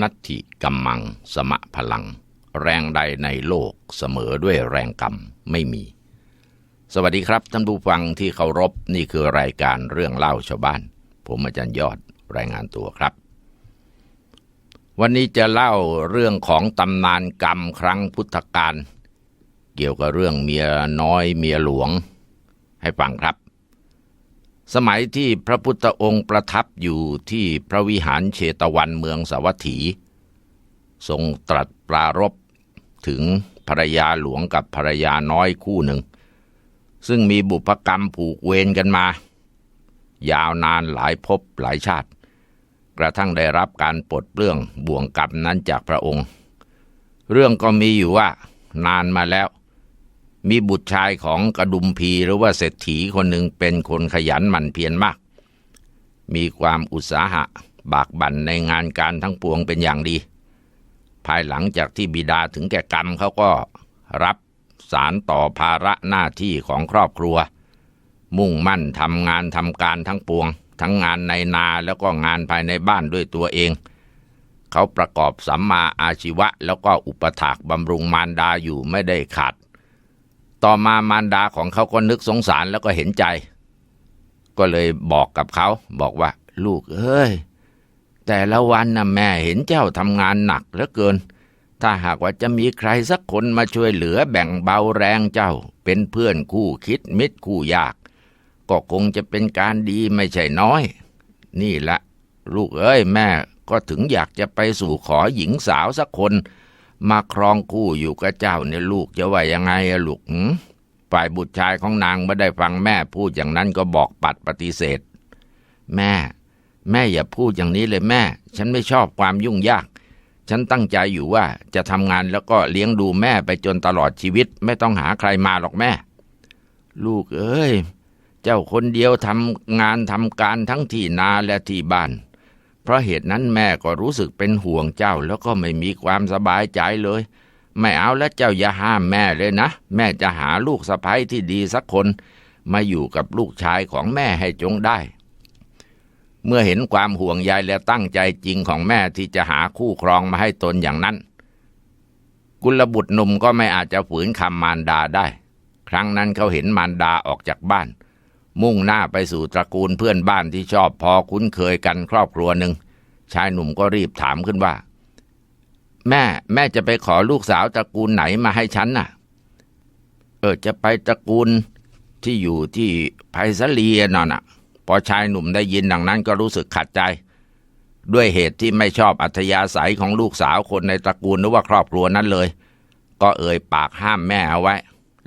นัตถิกัมมัง สมะพลัง แรงใดในโลกเสมอด้วยแรงกรรมไม่มี สวัสดีครับท่านผู้ฟังที่เคารพนี่คือรายการเรื่องเล่าชาวบ้าน ผมอาจารย์ยอดรายงานตัวครับ วันนี้จะเล่าเรื่องของตำนานกรรมครั้งพุทธกาลเกี่ยวกับเรื่องเมียน้อยเมียหลวงให้ฟังครับ สมัยที่พระพุทธองค์ประทับอยู่ที่พระวิหารเชตวันเมืองสาวัตถี ทรงตรัสปรารบถึงภรรยาหลวงกับภรรยาน้อยคู่หนึ่ง ซึ่งมีบุพกรรมผูกเวรกันมา ยาวนานหลายภพหลายชาติ กระทั่งได้รับการปลดเปลื้องบ่วงกรรมนั้นจากพระองค์ เรื่องก็มีอยู่ว่านานมาแล้ว มีบุตรชายของกระดุมพีหรือว่าเศรษฐีคนหนึ่งเป็นคนขยันหมั่นเพียรมาก มีความอุตสาหะบากบั่นในงานการทั้งปวงเป็นอย่างดี ภายหลังจากที่บิดาถึงแก่กรรมเขาก็รับสารต่อภาระหน้าที่ของครอบครัว มุ่งมั่นทำงานทำการทั้งปวง ทั้งงานในนาแล้วก็งานภายในบ้านด้วยตัวเอง เขาประกอบสัมมาอาชีวะแล้วก็อุปถากบำรุงมารดาอยู่ไม่ได้ขาด ต่อมามารดาของเขาก็นึกสงสารแล้วก็เห็นใจ ก็เลยบอกกับเขาบอกว่า ลูกเอ้ย แต่ละวันนะแม่เห็นเจ้าทำงานหนักเหลือเกิน ถ้าหากว่าจะมีใครสักคนมาช่วยเหลือแบ่งเบาแรงเจ้า เป็นเพื่อนคู่คิดมิตรคู่ยาก ก็คงจะเป็นการดีไม่ใช่น้อย นี่แหละ ลูกเอ้ยแม่ก็ถึงอยากจะไปสู่ขอหญิงสาวสักคน มาครองคู่อยู่กับเจ้าเนี่ยลูกจะว่ายังไงลูกฝ่ายบุตรชายของนางไม่ได้ฟังแม่พูดอย่างนั้นก็บอกปัดปฏิเสธ แม่ แม่อย่าพูดอย่างนี้เลยแม่ ฉันไม่ชอบความยุ่งยาก ฉันตั้งใจอยู่ว่าจะทำงานแล้วก็เลี้ยงดูแม่ไปจนตลอดชีวิต ไม่ต้องหาใครมาหรอกแม่ ลูกเอ้ย เจ้าคนเดียวทำงานทำการทั้งที่นาและที่บ้าน เพราะเหตุนั้นแม่ก็รู้สึกเป็นห่วงเจ้าแล้วก็ไม่มีความสบายใจเลย ไม่เอาแล้วเจ้าอย่าห้ามแม่เลยนะ แม่จะหาลูกสะใภ้ที่ดีสักคน มาอยู่กับลูกชายของแม่ให้จงได้ เมื่อเห็นความห่วงใยและตั้งใจจริงของแม่ที่จะหาคู่ครองมาให้ตนอย่างนั้น กุลบุตรหนุ่มก็ไม่อาจจะฝืนคำมารดาได้ ครั้งนั้นเขาเห็นมารดาออกจากบ้าน มุ่งหน้าไปสู่ตระกูลเพื่อนบ้านที่ชอบพอคุ้นเคยกันครอบครัวหนึ่งชายหนุ่มก็รีบถามขึ้นว่า แม่แม่จะไปขอลูกสาวตระกูลไหนมาให้ฉันน่ะ เออจะไปตระกูลที่อยู่ที่ไผ่สลีนั่นน่ะ พอชายหนุ่มได้ยินดังนั้นก็รู้สึกขัดใจ ด้วยเหตุที่ไม่ชอบอัธยาศัยของลูกสาวคนในตระกูลหรือว่าครอบครัวนั้นเลย ก็เอ่ยปากห้ามแม่เอาไว้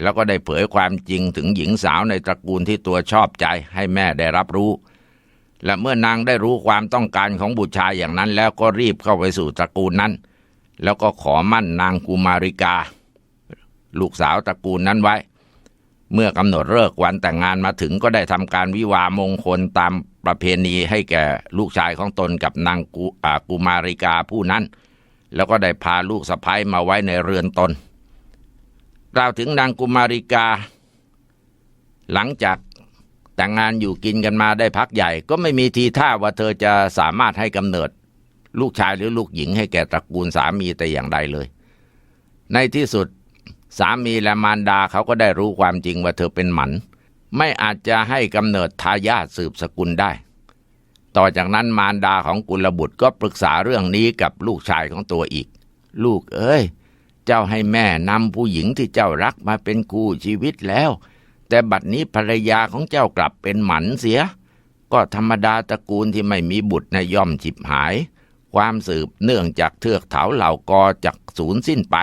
แล้วก็ได้เผยความจริงถึงหญิงสาวในตระกูลที่ตัวชอบใจให้แม่ได้รับรู้ และเมื่อนางได้รู้ความต้องการของบุตรชายอย่างนั้น แล้วก็รีบเข้าไปสู่ตระกูลนั้น แล้วก็ขอมั่นนางกุมาริกา ลูกสาวตระกูลนั้นไว้ เมื่อกำหนดเลิกวันแต่งงานมาถึงก็ได้ทำการวิวามงคลตามประเพณีให้แก่ลูกชายของตนกับนางกุอ่ากุมาริกาผู้นั้น แล้วก็ได้พาลูกสะพ้ยมาไว้ในเรือนตน กล่าวถึงนางกุมาริกา หลังจากแต่งงานอยู่กินกันมาได้พักใหญ่ ก็ไม่มีทีท่าว่าเธอจะสามารถให้กำเนิด ลูกชายหรือลูกหญิงให้แก่ตระกูลสามีแต่อย่างใดเลย ในที่สุดสามีและมารดาเขาก็ได้รู้ความจริงว่าเธอเป็นหมัน ไม่อาจจะให้กำเนิดทายาทสืบสกุลได้ ต่อจากนั้นมารดาของกุลบุตรก็ปรึกษาเรื่องนี้กับลูกชายของตัวอีก ลูกเอ้ย เจ้าให้แม่นำผู้หญิงที่เจ้ารักมาเป็นคู่ชีวิตแล้ว แต่บัดนี้ภรรยาของเจ้ากลับเป็นหมันเสีย ก็ธรรมดาตระกูลที่ไม่มีบุตรนะย่อมฉิบหาย ความสืบเนื่องจากเทือกเถาเหล่ากอจากศูนย์สิ้นไป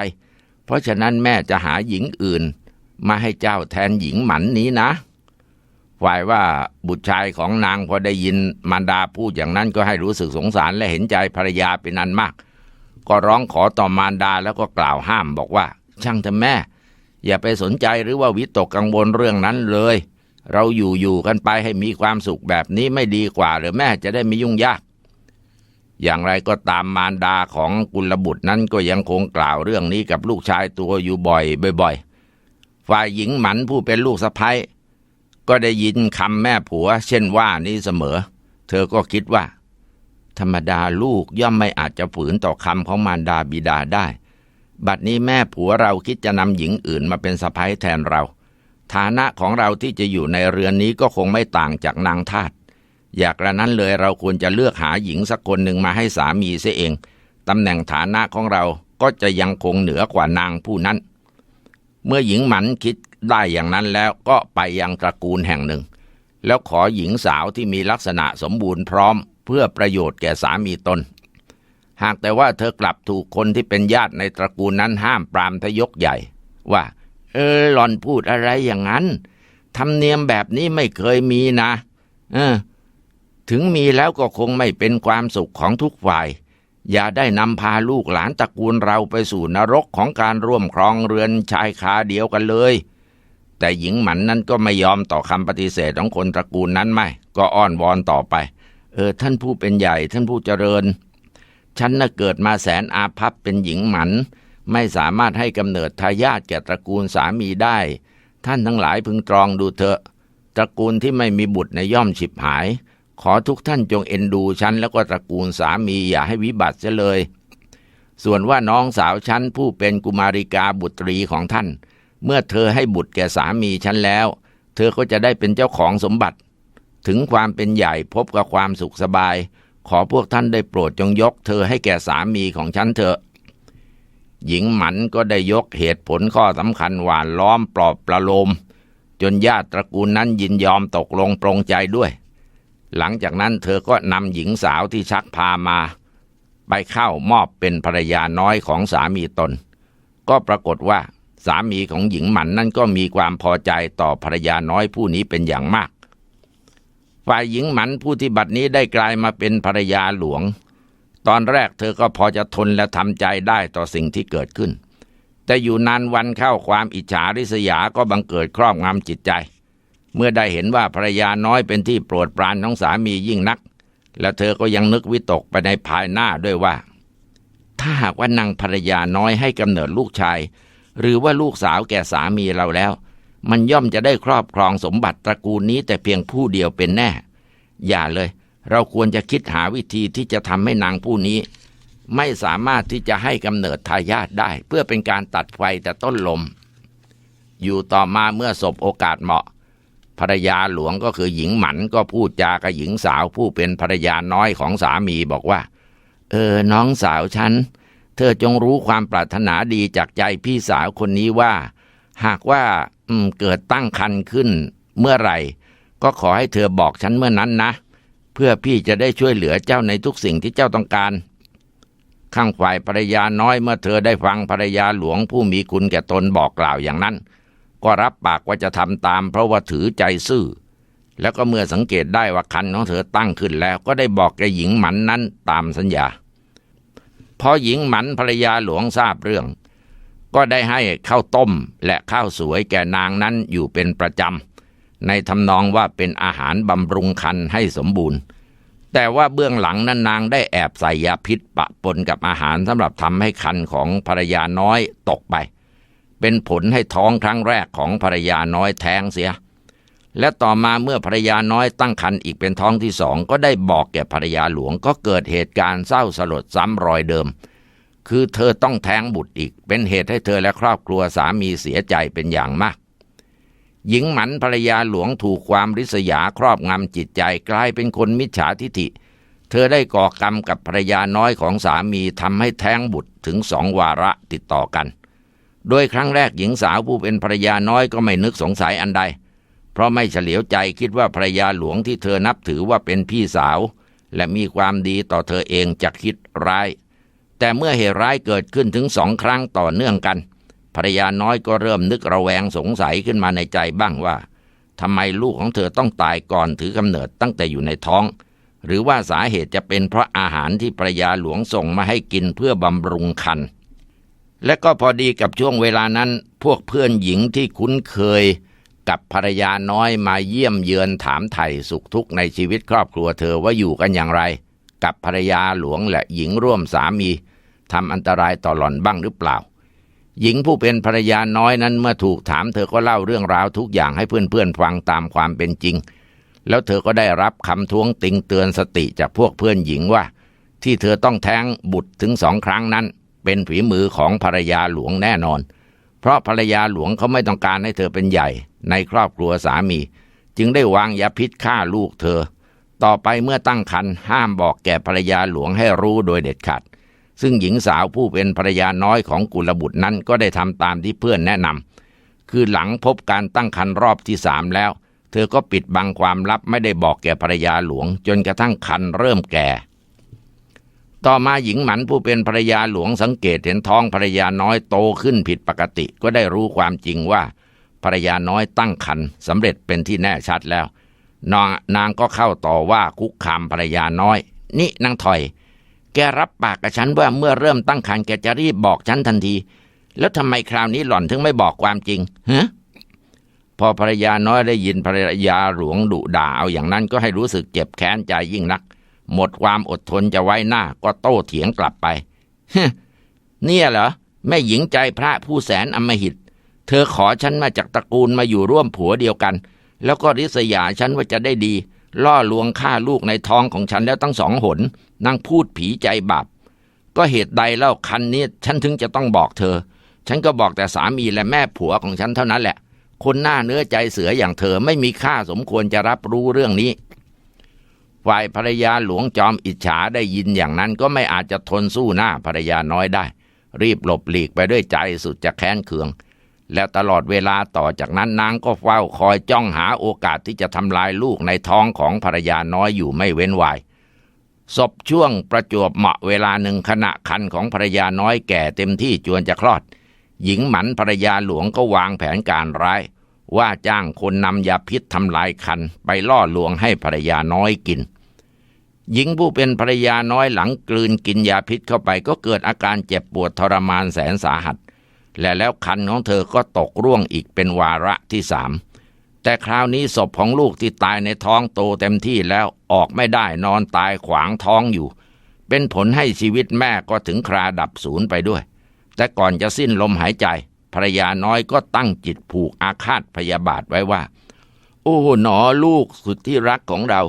เพราะฉะนั้นแม่จะหาหญิงอื่น มาให้เจ้าแทนหญิงหมันนี้นะฝ่ายว่าบุตรชายของนางพอได้ยินมารดาพูดอย่างนั้นก็ให้รู้สึกสงสารและเห็นใจภรรยาเป็นอันมาก ก็ร้องขอต่อมารดาแล้วก็กล่าวห้ามบอกว่า ช่างเถอะแม่ อย่าไปสนใจหรือว่าวิตกกังวลเรื่องนั้นเลย เราอยู่อยู่กันไปให้มีความสุขแบบนี้ไม่ดีกว่า หรือแม่จะได้ไม่ยุ่งยากอย่างไรก็ตามมารดาของกุลบุตรนั้นก็ยังคงกล่าวเรื่องนี้กับลูกชายตัวอยู่บ่อยบ่อยๆ ฝ่ายหญิงหมันผู้เป็นลูกสะใภ้ก็ได้ยินคำแม่ผัว เช่นว่านี้เสมอ เธอก็คิดว่า ธรรมดาลูกย่อมไม่อาจจะฝืนต่อคำของมารดาบิดาได้ บัดนี้แม่ผัวเราคิดจะนำหญิงอื่นมาเป็นสะพ้ยแทนเรา ฐานะของเราที่จะอยู่ในเรือนนี้ก็คงไม่ต่างจากนางทาสอยากระนั้นเลยเราควรจะเลือกหาหญิงสักคนหนึ่งมาให้สามีเสียเอง ตำแหน่งฐานะของเราก็จะยังคงเหนือกว่านางผู้นั้น เมื่อหญิงหมันคิดได้อย่างนั้นแล้วก็ไปยังตระกูลแห่งหนึ่ง แล้วขอหญิงสาวที่มีลักษณะสมบูรณ์พร้อม เพื่อประโยชน์แก่สามีตน หากแต่ว่าเธอกลับถูกคนที่เป็นญาติในตระกูลนั้นห้ามปรามทยกใหญ่ ว่า เออหลอนพูดอะไรอย่างนั้นธรรมเนียมแบบนี้ไม่เคยมีนะเออถึงมีแล้วก็คงไม่เป็นความสุขของทุกฝ่าย อย่าได้นำพาลูกหลานตระกูลเราไปสู่นรกของการร่วมครองเรือนชายคาเดียวกันเลย แต่หญิงหมันนั้นก็ไม่ยอมต่อคำปฏิเสธของคนตระกูลนั้นไม่ ก็อ้อนวอนต่อไป เออท่านผู้เป็นใหญ่ท่านผู้เจริญ ฉันน่ะเกิดมาแสนอาภัพเป็นหญิงหมัน ไม่สามารถให้กำเนิดทายาทแก่ตระกูลสามีได้ ท่านทั้งหลายพึงตรองดูเถอะตระกูลที่ไม่มีบุตรในย่อมฉิบหาย ขอทุกท่านจงเอ็นดูฉันแล้วก็ตระกูลสามีอย่าให้วิบัติเสียเลย ส่วนว่าน้องสาวฉันผู้เป็นกุมาริกาบุตรีของท่าน เมื่อเธอให้บุตรแก่สามีฉันแล้ว เธอก็จะได้เป็นเจ้าของสมบัติ ถึงความเป็นใหญ่พบกับความสุขสบาย ขอพวกท่านได้โปรดจงยกเธอให้แก่สามีของฉันเถอะ หญิงหมันก็ได้ยกเหตุผลข้อสำคัญหวานล้อมปลอบประโลม จนญาติตระกูลนั้นยินยอมตกลงปรงใจด้วย หลังจากนั้นเธอก็นำหญิงสาวที่ชักพามา ไปเข้ามอบเป็นภรรยาน้อยของสามีตน ก็ปรากฏว่าสามีของหญิงหมันนั่นก็มีความพอใจต่อภรรยาน้อยผู้นี้เป็นอย่างมาก ฝ่ายหญิงหมันผู้ที่บัดนี้ได้กลายมาเป็นภรรยาหลวง ตอนแรกเธอก็พอจะทนและทำใจได้ต่อสิ่งที่เกิดขึ้น แต่อยู่นานวันเข้าความอิจฉาริษยาก็บังเกิดครอบงำจิตใจ เมื่อได้เห็นว่าภรรยาน้อยเป็นที่โปรดปรานของสามียิ่งนัก และเธอก็ยังนึกวิตกไปในภายหน้าด้วยว่า ถ้าหากว่านางภรรยาน้อยให้กำเนิดลูกชาย หรือว่าลูกสาวแก่สามีเราแล้ว มันย่อมจะได้ครอบครองสมบัติตระกูลนี้แต่เพียงผู้เดียวเป็นแน่ อย่าเลย เราควรจะคิดหาวิธีที่จะทำให้นางผู้นี้ ไม่สามารถที่จะให้กำเนิดทายาทได้ เพื่อเป็นการตัดไฟแต่ต้นลม อยู่ต่อมาเมื่อสบโอกาสเหมาะภรรยาหลวงก็คือหญิงหมันก็พูดจากับหญิงสาวผู้เป็นภรรยาน้อยของสามีบอกว่า เออ น้องสาวฉัน เธอจงรู้ความปรารถนาดีจากใจพี่สาวคนนี้ว่า หากว่าเกิดตั้งคันขึ้นเมื่อไหร่ ก็ขอให้เธอบอกฉันเมื่อนั้นนะ เพื่อพี่จะได้ช่วยเหลือเจ้าในทุกสิ่งที่เจ้าต้องการ ข้างฝ่ายภรรยาน้อยเมื่อเธอได้ฟังภรรยาหลวงผู้มีคุณแก่ตนบอกกล่าวอย่างนั้น ก็รับปากว่าจะทำตามเพราะว่าถือใจซื่อ แล้วก็เมื่อสังเกตได้ว่าคันของเธอตั้งขึ้นแล้ว ก็ได้บอกแกหญิงหมันนั้นตามสัญญาพอหญิงหมันภรรยาหลวงทราบเรื่อง ก็ได้ให้ข้าวต้มและข้าวสวยแก่นางนั้นอยู่เป็นประจำ ในทำนองว่าเป็นอาหารบำรุงคันให้สมบูรณ์ แต่ว่าเบื้องหลังนั้นนางได้แอบใส่ยาพิษปะปนกับอาหารสำหรับทำให้คันของภรรยาน้อยตกไป เป็นผลให้ท้องครั้งแรกของภรรยาน้อยแท้งเสีย และต่อมาเมื่อภรรยาน้อยตั้งครรภ์อีกเป็นท้องที่สองก็ได้บอกแก่ภรรยาหลวงก็เกิดเหตุการณ์เศร้าสลดซ้ำรอยเดิม คือเธอต้องแท้งบุตรอีก เป็นเหตุให้เธอและครอบครัวสามีเสียใจเป็นอย่างมาก หญิงหมันภรรยาหลวงถูกความริษยาครอบงำจิตใจกลายเป็นคนมิจฉาทิฐิ เธอได้ก่อกรรมกับภรรยาน้อยของสามีทำให้แท้งบุตรถึงสองวาระติดต่อกัน โดยครั้งแรกหญิงสาวผู้เป็นภรรยาน้อยก็ไม่นึกสงสัยอันใด เพราะไม่เฉลียวใจคิดว่าภรรยาหลวงที่เธอนับถือว่าเป็นพี่สาว และมีความดีต่อเธอเองจะคิดร้าย แต่เมื่อเหตุร้ายเกิดขึ้นถึงสองครั้งต่อเนื่องกัน ภรรยาน้อยก็เริ่มนึกระแวงสงสัยขึ้นมาในใจบ้างว่าทำไมลูกของเธอต้องตายก่อนถือกำเนิดตั้งแต่อยู่ในท้อง หรือว่าสาเหตุจะเป็นเพราะอาหารที่ภรรยาหลวงส่งมาให้กินเพื่อบำรุงคัน และก็พอดีกับช่วงเวลานั้น พวกเพื่อนหญิงที่คุ้นเคย กับภรรยาน้อยมาเยี่ยมเยือนถามไถ่สุขทุกข์ในชีวิตครอบครัวเธอว่าอยู่กันอย่างไร กับภรรยาหลวงและหญิงร่วมสามีทำอันตรายต่อหล่อนบ้างหรือเปล่า หญิงผู้เป็นภรรยาน้อยนั้นเมื่อถูกถามเธอก็เล่าเรื่องราวทุกอย่างให้เพื่อนๆฟังตามความเป็นจริง แล้วเธอก็ได้รับคำท้วงติงเตือนสติจากพวกเพื่อนหญิงว่า ที่เธอต้องแท้งบุตรถึงสองครั้งนั้น เป็นฝีมือของภรรยาหลวงแน่นอน เพราะภรรยาหลวงเขาไม่ต้องการให้เธอเป็นใหญ่ ในครอบครัวสามี จึงได้วางยาพิษฆ่าลูกเธอ ต่อไปเมื่อตั้งครรภ์ห้ามบอกแก่ภรรยาหลวงให้รู้โดยเด็ดขาด ซึ่งหญิงสาวผู้เป็นภรรยาน้อยของกุลบุตรนั้นก็ได้ทำตามที่เพื่อนแนะนำคือหลังพบการตั้งครรภ์รอบที่สามแล้ว เธอก็ปิดบังความลับไม่ได้บอกแก่ภรรยาหลวง จนกระทั่งครรภ์เริ่มแก่ ต่อมาหญิงหมันผู้เป็นภรรยาหลวงสังเกตเห็นท้องภรรยาน้อยโตขึ้นผิดปกติก็ได้รู้ความจริงว่า ภรรยาน้อยตั้งครรภ์สำเร็จเป็นที่แน่ชัดแล้ว นางนางก็เข้าต่อว่าคุกคามภรรยาน้อย นี่นางถอย แกรับปากกับฉันว่าเมื่อเริ่มตั้งครรภ์แกจะรีบบอกฉันทันที แล้วทำไมคราวนี้หล่อนถึงไม่บอกความจริงฮะพอภรรยาน้อยได้ยินภรรยาหลวงดุด่าเอาอย่างนั้นก็ให้รู้สึกเจ็บแค้นใจยิ่งนัก หมดความอดทนจะไว้หน้าก็โต้เถียงกลับไปฮเนี่ยเหรอแม่หญิงใจพระผู้แสนอมหิต เธอขอฉันมาจากตระกูลมาอยู่ร่วมผัวเดียวกัน แล้วก็ริษยาฉันว่าจะได้ดี ล่อลวงฆ่าลูกในท้องของฉันแล้วตั้งสองหนนางพูดผีใจบาปก็เหตุใดเล่าคันนี้ฉันถึงจะต้องบอกเธอ ฉันก็บอกแต่สามีและแม่ผัวของฉันเท่านั้นแหละ คนหน้าเนื้อใจเสืออย่างเธอไม่มีค่าสมควรจะรับรู้เรื่องนี้ฝ่ายภรรยาหลวงจอมอิจฉาได้ยินอย่างนั้นก็ไม่อาจจะทนสู้หน้าภรรยาน้อยได้ รีบหลบหลีกไปด้วยใจสุดจะแค้นเคือง แล้วตลอดเวลาต่อจากนั้นนางก็เฝ้าคอยจ้องหาโอกาสที่จะทำลายลูกในท้องของภรรยาน้อยอยู่ไม่เว้นวายศพช่วงประจวบเหมาะเวลาหนึ่งขณะคันของภรรยาน้อยแก่เต็มที่จวนจะคลอด หญิงหมันภรรยาหลวงก็วางแผนการร้าย ว่าจ้างคนนำยาพิษทำลายคันไปล่อลวงให้ภรรยาน้อยกิน หญิงผู้เป็นภรรยาน้อยหลังกลืนกินยาพิษเข้าไปก็เกิดอาการเจ็บปวดทรมานแสนสาหัส และแล้วคันของเธอก็ตกร่วงอีกเป็นวาระที่สามแต่คราวนี้ศพของลูกที่ตายในท้องโตเต็มที่แล้วออกไม่ได้นอนตายขวางท้องอยู่ เป็นผลให้ชีวิตแม่ก็ถึงคราดับสูญไปด้วย แต่ก่อนจะสิ้นลมหายใจ ภรรยาน้อยก็ตั้งจิตผูกอาฆาตพยาบาทไว้ว่า โอ้หนอลูกสุดที่รักของเรา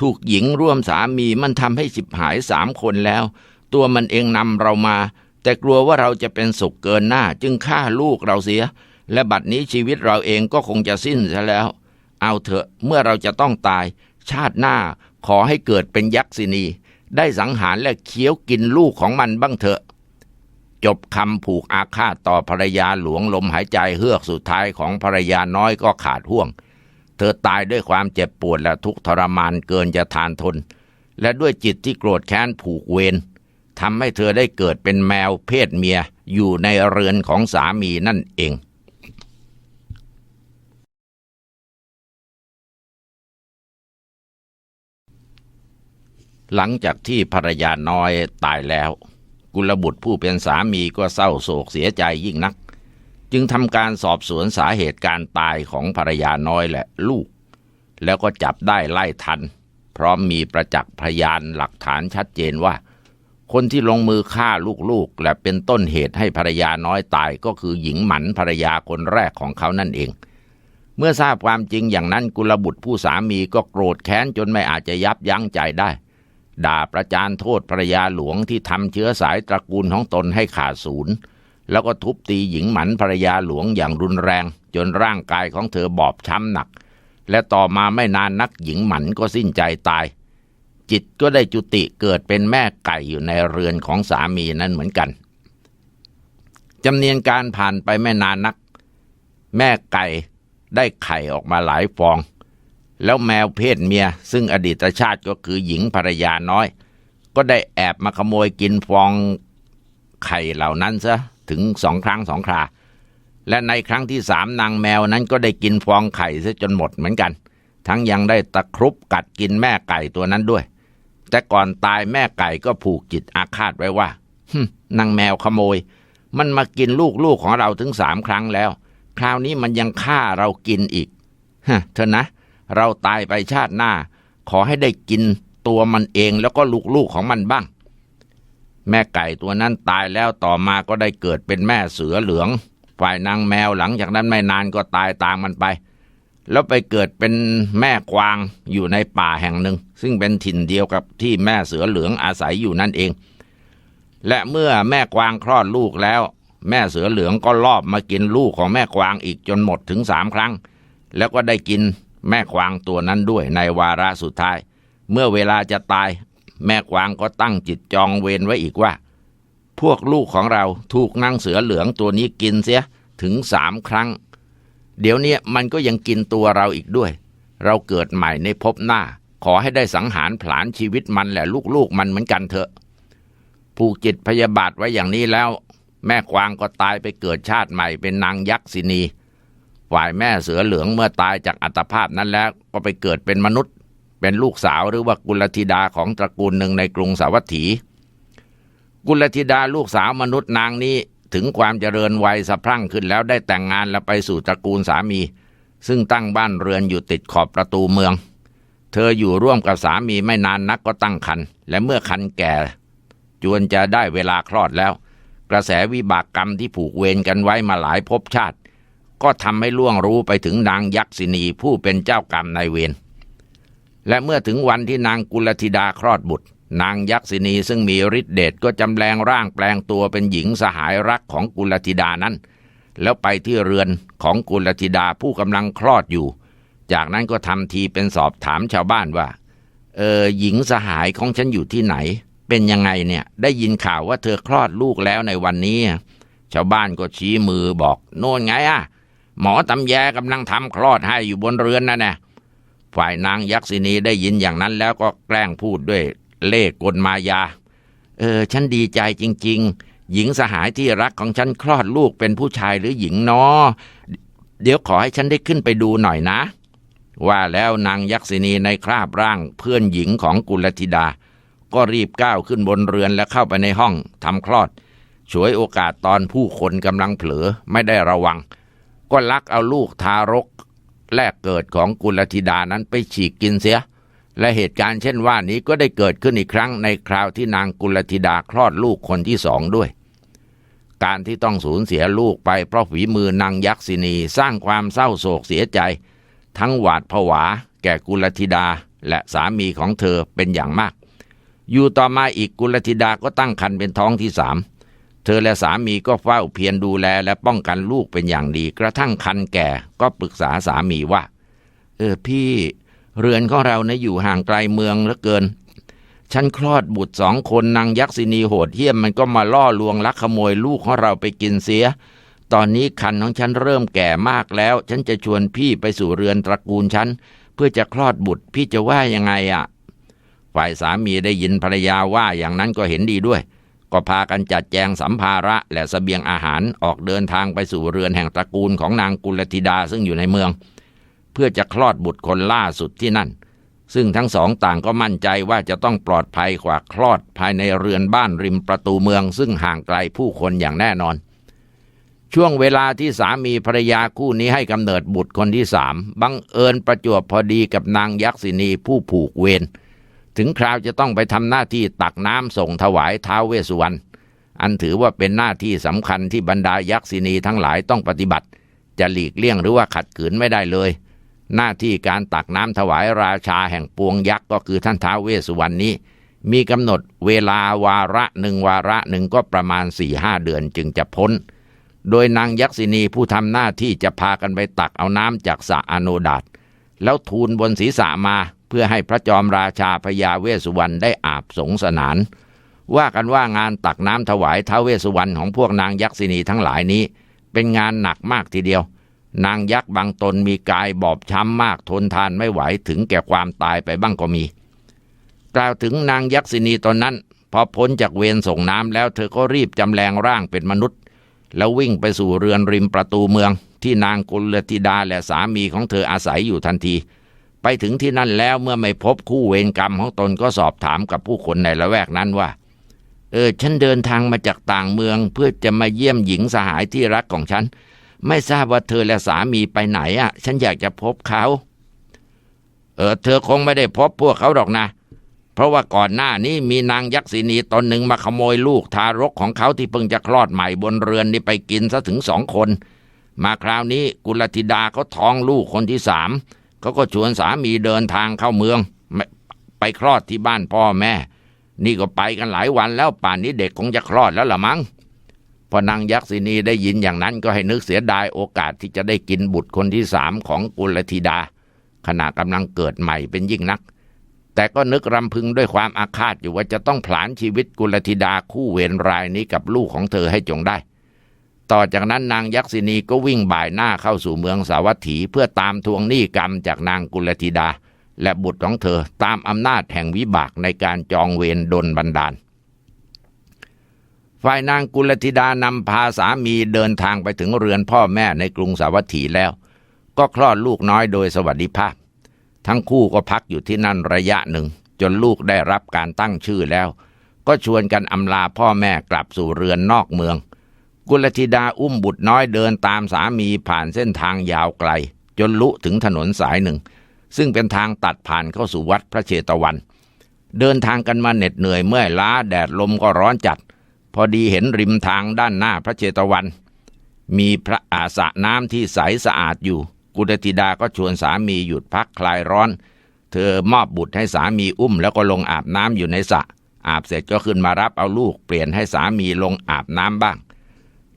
ถูกหญิงร่วมสามีมันทำให้สิบหายสามคนแล้ว ตัวมันเองนำเรามา แต่กลัวว่าเราจะเป็นสุขเกินหน้าจึงฆ่าลูกเราเสีย และบัดนี้ชีวิตเราเองก็คงจะสิ้นซะแล้ว เอาเถอะเมื่อเราจะต้องตาย ชาติหน้าขอให้เกิดเป็นยักษินี ได้สังหารและเคี้ยวกินลูกของมันบ้างเถอะ จบคำผูกอาฆาตต่อภรรยาหลวงลมหายใจเฮือกสุดท้ายของภรรยาน้อยก็ขาดห่วง เธอตายด้วยความเจ็บปวดและทุกข์ทรมานเกินจะทานทน และด้วยจิตที่โกรธแค้นผูกเวร ทำให้เธอได้เกิดเป็นแมวเพศเมียอยู่ในเรือนของสามีนั่นเองหลังจากที่ภรรยาน้อยตายแล้ว กุลบุตรผู้เป็นสามีก็เศร้าโศกเสียใจยิ่งนัก จึงทำการสอบสวนสาเหตุการตายของภรรยาน้อยและลูก แล้วก็จับได้ไล่ทัน พร้อมมีประจักษ์พยานหลักฐานชัดเจนว่า คนที่ลงมือฆ่าลูกๆ และเป็นต้นเหตุให้ภรรยาน้อยตายก็คือหญิงหมันภรรยาคนแรกของเขานั่นเอง เมื่อทราบความจริงอย่างนั้นกุลบุตรผู้สามีก็โกรธแค้นจนไม่อาจจะยับยั้งใจได้ ด่าประจานโทษภรรยาหลวงที่ทำเชื้อสายตระกูลของตนให้ขาดศูนย์แล้วก็ทุบตีหญิงหมันภรรยาหลวงอย่างรุนแรง จนร่างกายของเธอบอบช้ำหนัก และต่อมาไม่นานนักหญิงหมันก็สิ้นใจตาย จิตก็ได้จุติเกิดเป็นแม่ไก่อยู่ในเรือนของสามีนั่นเหมือนกันจำเนียนการผ่านไปไม่นานนัก แม่ไก่ได้ไข่ออกมาหลายฟอง แล้วแมวเพศเมีย ซึ่งอดีตชาติก็คือหญิงภรรยาน้อย ก็ได้แอบมาขโมยกินฟองไข่เหล่านั้นซะถึงสองครั้งสองครา และในครั้งที่สามนางแมวนั้นก็ได้กินฟองไข่ซะจนหมดเหมือนกัน ทั้งยังได้ตะครุบกัดกินแม่ไก่ตัวนั้นด้วย แต่ก่อนตายแม่ไก่ก็ผูกจิตอาฆาตไว้ว่าฮึนางแมวขโมย มันมากินลูกๆของเราถึงสามครั้งแล้ว คราวนี้มันยังฆ่าเรากินอีกฮะเถอนะ เราตายไปชาติหน้า ขอให้ได้กินตัวมันเองแล้วก็ลูกๆของมันบ้าง แม่ไก่ตัวนั้นตายแล้วต่อมาก็ได้เกิดเป็นแม่เสือเหลือง ฝ่ายนางแมวหลังจากนั้นไม่นานก็ตายตามมันไป แล้วไปเกิดเป็นแม่กวางอยู่ในป่าแห่งหนึ่ง ซึ่งเป็นถิ่นเดียวกับที่แม่เสือเหลืองอาศัยอยู่นั่นเอง และเมื่อแม่กวางคลอดลูกแล้ว แม่เสือเหลืองก็ลอบมากินลูกของแม่กวางอีกจนหมดถึงสามครั้ง แล้วก็ได้กินแม่กวางตัวนั้นด้วยในวาระสุดท้าย เมื่อเวลาจะตาย แม่กวางก็ตั้งจิตจองเวรไว้อีกว่า พวกลูกของเราถูกนางเสือเหลืองตัวนี้กินเสียถึงสามครั้ง เดี๋ยวนี้มันก็ยังกินตัวเราอีกด้วย เราเกิดใหม่ในภพหน้า ขอให้ได้สังหารผลาญชีวิตมันและลูกๆมันเหมือนกันเถอะผูกจิตพยาบาทไว้อย่างนี้แล้ว แม่กวางก็ตายไปเกิดชาติใหม่เป็นนางยักษินี ฝ่ายแม่เสือเหลืองเมื่อตายจากอัตภาพนั้นแล้วก็ไปเกิดเป็นมนุษย์ เป็นลูกสาวหรือว่ากุลธิดาของตระกูลหนึ่งในกรุงสาวัตถี กุลธิดาลูกสาวมนุษย์นางนี้ถึงความเจริญวัยสะพรั่งขึ้นแล้วได้แต่งงานและไปสู่ตระกูลสามี ซึ่งตั้งบ้านเรือนอยู่ติดขอบประตูเมือง เธออยู่ร่วมกับสามีไม่นานนักก็ตั้งครรภ์และเมื่อครรภ์แก่ จวนจะได้เวลาคลอดแล้ว กระแสวิบากกรรมที่ผูกเวรกันไว้มาหลายภพชาติ ก็ทำให้ล่วงรู้ไปถึงนางยักษินีผู้เป็นเจ้ากรรมนายเวรและเมื่อถึงวันที่นางกุลธิดาคลอดบุตร นางยักษินีซึ่งมีฤทธิเดชก็จำแรงร่างแปลงตัวเป็นหญิงสหายรักของกุลธิดานั้น แล้วไปที่เรือนของกุลธิดาผู้กำลังคลอดอยู่ จากนั้นก็ทำทีเป็นสอบถามชาวบ้านว่า เออหญิงสหายของฉันอยู่ที่ไหน เป็นยังไงเนี่ย ได้ยินข่าวว่าเธอคลอดลูกแล้วในวันนี้ ชาวบ้านก็ชี้มือบอกโน่นไงอะหมอตำแยกำลังทำคลอดให้อยู่บนเรือนนั่นแน่ฝ่ายนางยักษินีได้ยินอย่างนั้นแล้วก็แกล้งพูดด้วยเล่ห์กลมายา เออ ฉันดีใจจริง ๆ หญิงสหายที่รักของฉันคลอดลูกเป็นผู้ชายหรือหญิงเนอเดี๋ยวขอให้ฉันได้ขึ้นไปดูหน่อยนะ ว่าแล้วนางยักษินีในคราบร่างเพื่อนหญิงของกุลธิดา ก็รีบก้าวขึ้นบนเรือนและเข้าไปในห้องทำคลอด ฉวยโอกาสตอนผู้คนกำลังเผลอไม่ได้ระวัง ก็ลักเอาลูกทารก แรกเกิดของกุลธิดานั้นไปฉีกกินเสีย และเหตุการณ์เช่นว่านี้ก็ได้เกิดขึ้นอีกครั้งในคราวที่นางกุลธิดาคลอดลูกคนที่สองด้วยการที่ต้องสูญเสียลูกไปเพราะฝีมือนางยักษินีสร้างความเศร้าโศกเสียใจ ทั้งหวาดผวา แก่กุลธิดาและสามีของเธอเป็นอย่างมาก อยู่ต่อมาอีกกุลธิดาก็ตั้งครรภ์เป็นท้องที่สามเธอและสามีก็เฝ้าเพียรดูแลและป้องกันลูกเป็นอย่างดี กระทั่งคันแก่ก็ปรึกษาสามีว่า เออพี่เรือนของเราเนะอยู่ห่างไกลเมืองเหลือเกิน ฉันคลอดบุตรสองคนนางยักษินีโหดเหี้ยมมันก็มาล่อลวงลักขโมยลูกของเราไปกินเสีย ตอนนี้คันของฉันเริ่มแก่มากแล้ว ฉันจะชวนพี่ไปสู่เรือนตระกูลฉัน เพื่อจะคลอดบุตรพี่จะว่ายังไงอะ่ะ ฝ่ายสามีได้ยินภรรยาว่าอย่างนั้นก็เห็นดีด้วย ก็พากันจัดแจงสัมภาระและสเสบียงอาหารออกเดินทางไปสู่เรือนแห่งตระกูลของนางกุลธิดาซึ่งอยู่ในเมือง เพื่อจะคลอดบุตรคนล่าสุดที่นั่น ซึ่งทั้งสองต่างก็มั่นใจว่าจะต้องปลอดภัยกว่าคลอดภายในเรือนบ้านริมประตูเมือง ซึ่งห่างไกลผู้คนอย่างแน่นอน ช่วงเวลาที่สามีภรรยาคู่นี้ให้กำเนิดบุตรคนที่สามบังเอิญประจวบพอดีกับนางยักษินีผู้ผูกเวรถึงคราวจะต้องไปทำหน้าที่ตักน้ำส่งถวายท้าวเวสุวรรณอันถือว่าเป็นหน้าที่สำคัญที่บรรดายักษินีทั้งหลายต้องปฏิบัติ จะหลีกเลี่ยงหรือว่าขัดขืนไม่ได้เลย หน้าที่การตักน้ำถวายราชาแห่งปวงยักษ์ก็คือท่านท้าวเวสุวรรณนี้ มีกำหนดเวลาวาระหนึ่งวาระหนึ่งก็ประมาณสี่ห้าเดือนจึงจะพ้น โดยนางยักษินีผู้ทำหน้าที่จะพากันไปตักเอาน้ำจากสระอโนดาตแล้วทูลบนศีรษะมาเพื่อให้พระจอมราชาพญาเวสสุวรรณได้อาบสงสนาน ว่ากันว่างานตักน้ำถวายท้าวเวสสุวรรณของพวกนางยักษินีทั้งหลายนี้ เป็นงานหนักมากทีเดียว นางยักษ์บางตนมีกายบอบช้ำมากทนทานไม่ไหวถึงแก่ความตายไปบ้างก็มี กล่าวถึงนางยักษินีตนนั้น พอพ้นจากเวรส่งน้ำแล้วเธอก็รีบจำแรงร่างเป็นมนุษย์ แล้ววิ่งไปสู่เรือนริมประตูเมือง ที่นางกุลธิดาและสามีของเธออาศัยอยู่ทันที ไปถึงที่นั่นแล้วเมื่อไม่พบคู่เวรกรรมของตนก็สอบถามกับผู้คนในละแวกนั้นว่า เออฉันเดินทางมาจากต่างเมืองเพื่อจะมาเยี่ยมหญิงสหายที่รักของฉัน ไม่ทราบว่าเธอและสามีไปไหนอะ ฉันอยากจะพบเขา เออเธอคงไม่ได้พบพวกเขาหรอกนะเพราะว่าก่อนหน้านี้มีนางยักษินีตนหนึ่งมาขโมยลูกทารกของเขาที่เพิ่งจะคลอดใหม่บนเรือนนี่ไปกินซะถึงสองคน มาคราวนี้กุลธิดาเขาท้องลูกคนที่สามเขาก็ชวนสามีเดินทางเข้าเมือง ไปคลอดที่บ้านพ่อแม่ นี่ก็ไปกันหลายวันแล้วป่านนี้เด็กคงจะคลอดแล้วละมั้งพอนางยักษินีได้ยินอย่างนั้นก็ให้นึกเสียดายโอกาสที่จะได้กินบุตรคนที่สามของกุลธิดา ขณะกำลังเกิดใหม่เป็นยิ่งนัก แต่ก็นึกรำพึงด้วยความอาฆาตอยู่ว่าจะต้องผลาญชีวิตกุลธิดาคู่เวรรายนี้กับลูกของเธอให้จงได้ ต่อจากนั้นนางยักษินีก็วิ่งบ่ายหน้าเข้าสู่เมืองสาวัตถี เพื่อตามทวงหนี้กรรมจากนางกุลธิดา และบุตรของเธอตามอำนาจแห่งวิบากในการจองเวรดนบันดาล ฝ่ายนางกุลธิดานำพาสามีเดินทางไปถึงเรือนพ่อแม่ในกรุงสาวัตถีแล้ว ก็คลอดลูกน้อยโดยสวัสดิภาพ ทั้งคู่ก็พักอยู่ที่นั่นระยะหนึ่ง จนลูกได้รับการตั้งชื่อแล้ว ก็ชวนกันอำลาพ่อแม่กลับสู่เรือนนอกเมือง กุลธิดาอุ้มบุตรน้อยเดินตามสามีผ่านเส้นทางยาวไกล จนลุถึงถนนสายหนึ่ง ซึ่งเป็นทางตัดผ่านเข้าสู่วัดพระเชตวัน เดินทางกันมาเหน็ดเหนื่อยเมื่อยล้าแดดลมก็ร้อนจัด พอดีเห็นริมทางด้านหน้าพระเชตวัน มีพระอาสะน้ำที่ใสสะอาดอยู่ กุลธิดาก็ชวนสามีหยุดพักคลายร้อน เธอมอบบุตรให้สามีอุ้มแล้วก็ลงอาบน้ำอยู่ในสระอาบเสร็จก็ขึ้นมารับเอาลูกเปลี่ยนให้สามีลงอาบน้ำบ้าง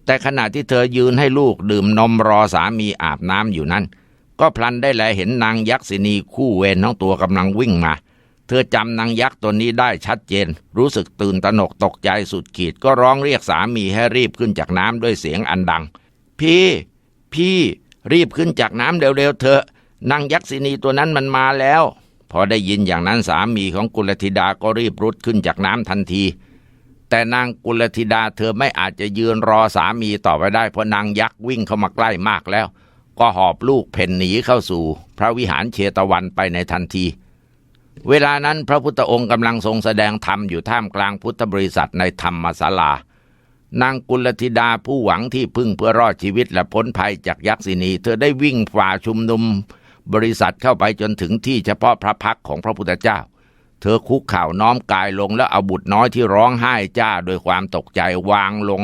แต่ขณะที่เธอยืนให้ลูกดื่มนมรอสามีอาบน้ำอยู่นั้น ก็พลันได้แลเห็นนางยักษินีคู่เวรทั้งตัวกำลังวิ่งมา เธอจำนางยักษ์ตัวนี้ได้ชัดเจน รู้สึกตื่นตระหนกตกใจสุดขีดก็ร้องเรียกสามีให้รีบขึ้นจากน้ำด้วยเสียงอันดัง พี่ พี่ รีบขึ้นจากน้ำเร็วๆเถอะนางยักษินีตัวนั้นมันมาแล้ว พอได้ยินอย่างนั้นสามีของกุลธิดาก็รีบรุดขึ้นจากน้ำทันที แต่นางกุลธิดาเธอไม่อาจจะยืนรอสามีต่อไปได้เพราะนางยักษ์วิ่งเข้ามาใกล้มากแล้ว ก็หอบลูกเพ่นหนีเข้าสู่ พระวิหารเชตวันไปในทันที เวลานั้นพระพุทธองค์กำลังทรงแสดงธรรมอยู่ท่ามกลางพุทธบริษัทในธรรมศาลา นางกุลธิดาผู้หวังที่พึ่งเพื่อรอดชีวิตและพ้นภัยจากยักษินี เธอได้วิ่งฝ่าชุมนุมบริษัทเข้าไปจนถึงที่เฉพาะพระพักของพระพุทธเจ้า เธอคุกเข่าน้อมกายลงแล้วเอาบุตรน้อยที่ร้องไห้จ้าโดยความตกใจวางลง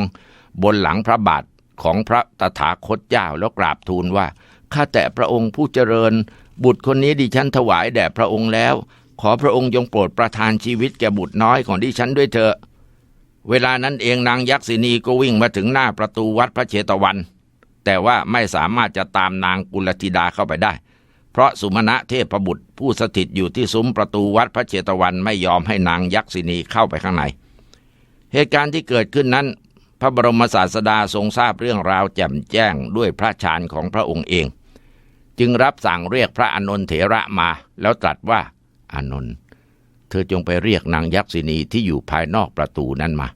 บนหลังพระบาทของพระตถาคตเจ้าแล้วกราบทูลว่าข้าแต่พระองค์ผู้เจริญ บุตรคนนี้ดิฉันถวายแด่พระองค์แล้ว ขอพระองค์จงโปรดประทานชีวิตแก่บุตรน้อยของดิฉันด้วยเถอะ เวลานั้นเองนางยักษินีก็วิ่งมาถึงหน้าประตูวัดพระเชตวัน แต่ว่าไม่สามารถจะตามนางกุลธิดาเข้าไปได้ เพราะสุมาณะเทพบุตร ผู้สถิตอยู่ที่ซุ้มประตูวัดพระเชตวันไม่ยอมให้นางยักษินีเข้าไปข้างใน เหตุการณ์ที่เกิดขึ้นนั้น พระบรมศาสดาทรงทราบเรื่องราวแจ่มแจ้งด้วยพระชานของพระองค์เอง จึงรับสั่งเรียกพระอนนทเถระมาแล้วตรัสว่าอนนท์เธอจงไปเรียกนางยักษินีที่อยู่ภายนอกประตูนั้นมา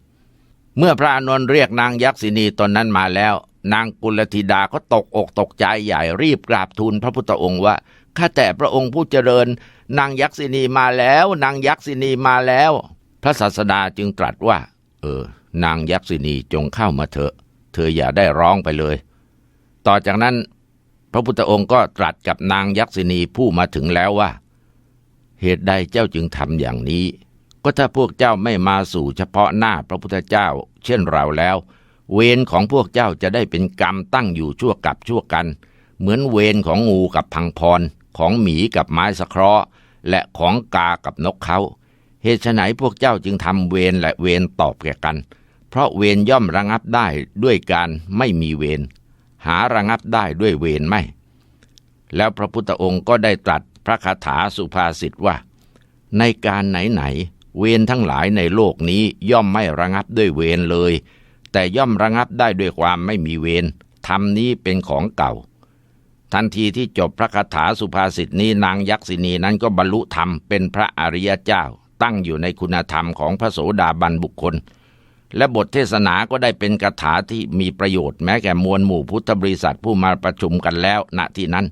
เมื่อพระอนนท์เรียกนางยักษินีตนนั้นมาแล้ว นางกุลธิดาก็ตกอกตกใจใหญ่รีบกราบทูลพระพุทธองค์ว่าข้าแต่พระองค์ผู้เจริญ นางยักษินีมาแล้ว นางยักษินีมาแล้ว พระศาสดาจึงตรัสว่า เออ นางยักษินีจงเข้ามาเถอะ เธออย่าได้ร้องไปเลย ต่อจากนั้น พระพุทธองค์ก็ตรัสกับนางยักษินีผู้มาถึงแล้วว่า เหตุใดเจ้าจึงทำอย่างนี้ ก็ถ้าพวกเจ้าไม่มาสู่เฉพาะหน้าพระพุทธเจ้า เช่นเราแล้ว เวรของพวกเจ้าจะได้เป็นกรรมตั้งอยู่ชั่วกับชั่วกัน เหมือนเวรของงูกับพังพร ของหมีกับไม้สะเคราะห์ และของกากับนกเขาเหตุไฉนพวกเจ้าจึงทำเวรและเวรตอบแก่กัน เพราะเวรย่อมระงับได้ด้วยการไม่มีเวรหาระงับได้ด้วยเวรไม่ แล้วพระพุทธองค์ก็ได้ตรัสพระคาถาสุภาษิตว่า ในการไหนๆ เวรทั้งหลายในโลกนี้ย่อมไม่ระงับด้วยเวรเลย แต่ย่อมระงับได้ด้วยความไม่มีเวรธรรมนี้เป็นของเก่า ทันทีที่จบพระคาถาสุภาษิตนี้นางยักษินีนั้นก็บรรลุธรรมเป็นพระอริยเจ้า ตั้งอยู่ในคุณธรรมของพระโสดาบันบุคคล และบทเทศนาก็ได้เป็นคาถาที่มีประโยชน์แม้แก่มวลหมู่พุทธบริษัทผู้มาประชุมกันแล้วณที่นั้น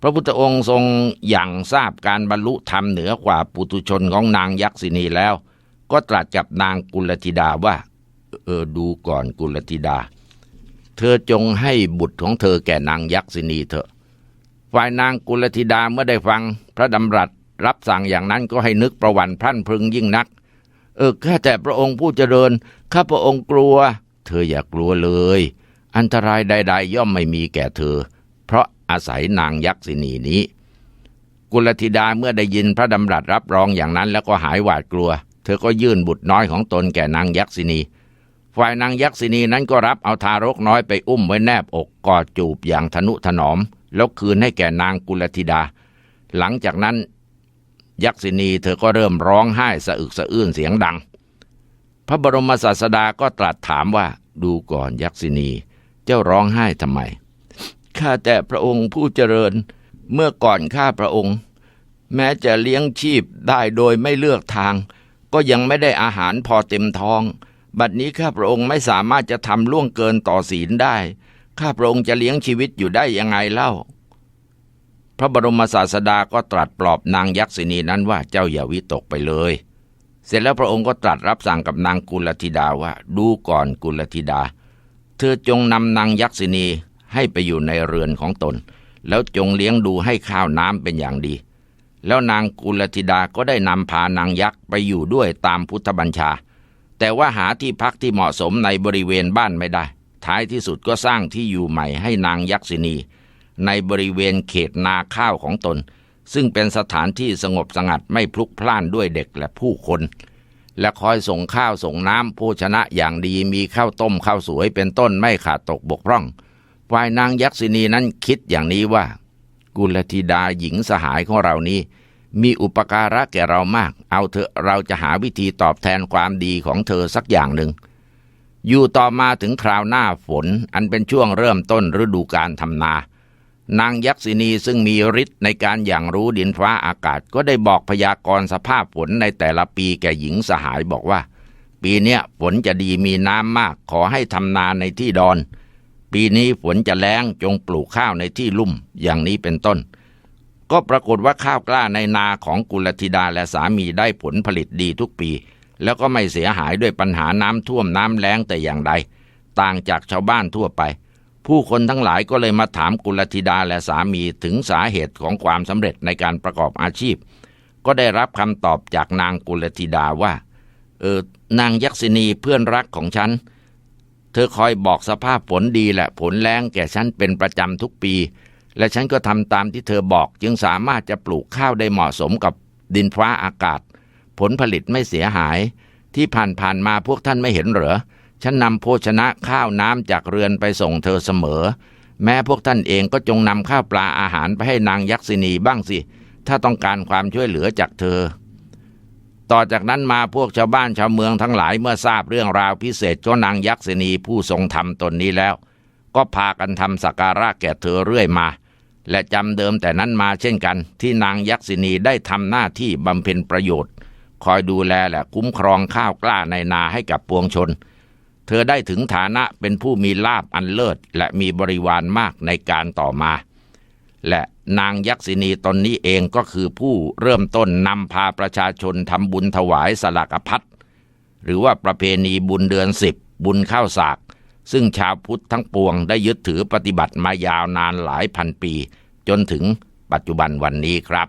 พระพุทธองค์ทรงอย่างทราบการบรรลุธรรมเหนือกว่าปุตุชนของนางยักษินีแล้ว ก็ตรัสกับนางกุลธิดาว่า เออดูก่อนกุลธิดา เธอจงให้บุตรของเธอแก่นางยักษินีเถอะ ฝ่ายนางกุลธิดาเมื่อได้ฟังพระดำรัสรับสั่งอย่างนั้นก็ให้นึกประวันพรั่นพรึงยิ่งนัก เออแค่แต่พระองค์ผู้เจริญข้าพระองค์กลัว เธออย่ากลัวเลย อันตรายใด ๆ ย่อมไม่มีแก่เธอ เพราะ อาศัยนางยักษินีนี้ กุลธิดาเมื่อได้ยินพระดำรัสรับรองอย่างนั้นแล้วก็หายหวาดกลัว เธอก็ยื่นบุตรน้อยของตนแก่นางยักษินี ฝ่ายนางยักษินีนั้นก็รับเอาทารกน้อยไปอุ้มไว้แนบอกกอดจูบอย่างทนุถนอม แล้วคืนให้แก่นางกุลธิดา หลังจากนั้นยักษินีเธอก็เริ่มร้องไห้สะอึกสะอื้นเสียงดัง พระบรมศาสดาก็ตรัสถามว่าดูก่อนยักษินี เจ้าร้องไห้ทำไม ข้าแต่พระองค์ผู้เจริญ เมื่อก่อนข้าพระองค์ แม้จะเลี้ยงชีพได้โดยไม่เลือกทาง ก็ยังไม่ได้อาหารพอเต็มท้อง บัดนี้ข้าพระองค์ไม่สามารถจะทำล่วงเกินต่อศีลได้ ข้าพระองค์จะเลี้ยงชีวิตอยู่ได้ยังไงเล่า พระบรมศาสดาก็ตรัสปลอบนางยักษินีนั้นว่าเจ้าอย่าวิตกไปเลย เสร็จแล้วพระองค์ก็ตรัสรับสั่งกับนางกุลธิดาว่า ดูก่อนกุลธิดา เธอจงนำนางยักษินี ให้ไปอยู่ในเรือนของตน แล้วจงเลี้ยงดูให้ข้าวน้ำเป็นอย่างดี แล้วนางกุลธิดาก็ได้นำพานางยักษ์ไปอยู่ด้วยตามพุทธบัญชา แต่ว่าหาที่พักที่เหมาะสมในบริเวณบ้านไม่ได้ ท้ายที่สุดก็สร้างที่อยู่ใหม่ให้นางยักษินี ในบริเวณเขตนาข้าวของตน ซึ่งเป็นสถานที่สงบสงัดไม่พลุกพล่านด้วยเด็กและผู้คนและคอยส่งข้าวส่งน้ำโภชนะอย่างดีมีข้าวต้มข้าวสวยเป็นต้นไม่ขาดตกบกพร่อง ฝ่ายนางยักษินีนั้นคิดอย่างนี้ว่า กุลธิดาหญิงสหายของเรานี้ มีอุปการะแก่เรามาก เอาเถอะเราจะหาวิธีตอบแทนความดีของเธอสักอย่างหนึ่ง อยู่ต่อมาถึงคราวหน้าฝนอันเป็นช่วงเริ่มต้นฤดูการทำนา นางยักษินีซึ่งมีฤทธิ์ในการอย่างรู้ดินฟ้าอากาศก็ได้บอกพยากรณ์สภาพฝนในแต่ละปีแก่หญิงสหายบอกว่า ปีเนี้ยฝนจะดีมีน้ำมากขอให้ทำนาในที่ดอน ปีนี้ฝนจะแล้งจงปลูกข้าวในที่ลุ่มอย่างนี้เป็นต้น ก็ปรากฏว่าข้าวกล้าในนาของกุลธิดาและสามีได้ผลผลิตดีทุกปี แล้วก็ไม่เสียหายด้วยปัญหาน้ำท่วมน้ำแล้งแต่อย่างใด ต่างจากชาวบ้านทั่วไป ผู้คนทั้งหลายก็เลยมาถามกุลธิดาและสามีถึงสาเหตุของความสำเร็จในการประกอบอาชีพ ก็ได้รับคำตอบจากนางกุลธิดาว่า เออนางยักษินีเพื่อนรักของฉัน ธอคอยบอกสภาพฝนดีแหละผลแล้งแก่ฉันเป็นประจำทุกปี และฉันก็ทำตามที่เธอบอกจึงสามารถจะปลูกข้าวได้เหมาะสมกับดินฟ้าอากาศ ผลผลิตไม่เสียหาย ที่ผ่านๆมาพวกท่านไม่เห็นเหรอ ฉันนำโภชนะข้าวน้ำจากเรือนไปส่งเธอเสมอ แม้พวกท่านเองก็จงนำข้าวปลาอาหารไปให้นางยักษินีบ้างสิ ถ้าต้องการความช่วยเหลือจากเธอ ต่อจากนั้นมาพวกชาวบ้านชาวเมืองทั้งหลายเมื่อทราบเรื่องราวพิเศษของนางยักษินีผู้ทรงธรรมตนนี้แล้ว ก็พากันทำสักการะแก่เธอเรื่อยมา และจำเดิมแต่นั้นมาเช่นกัน ที่นางยักษินีได้ทำหน้าที่บำเพ็ญประโยชน์ คอยดูแลและคุ้มครองข้าวกล้าในนาให้กับปวงชน เธอได้ถึงฐานะเป็นผู้มีลาบอันเลิศและมีบริวารมากในการต่อมา และ นางยักษินีตนนี้เองก็คือผู้เริ่มต้นนำพาประชาชนทำบุญถวายสลากพัดหรือว่าประเพณีบุญเดือนสิบบุญข้าวสาก ซึ่งชาวพุทธทั้งปวงได้ยึดถือปฏิบัติมายาวนานหลายพันปี จนถึงปัจจุบันวันนี้ครับ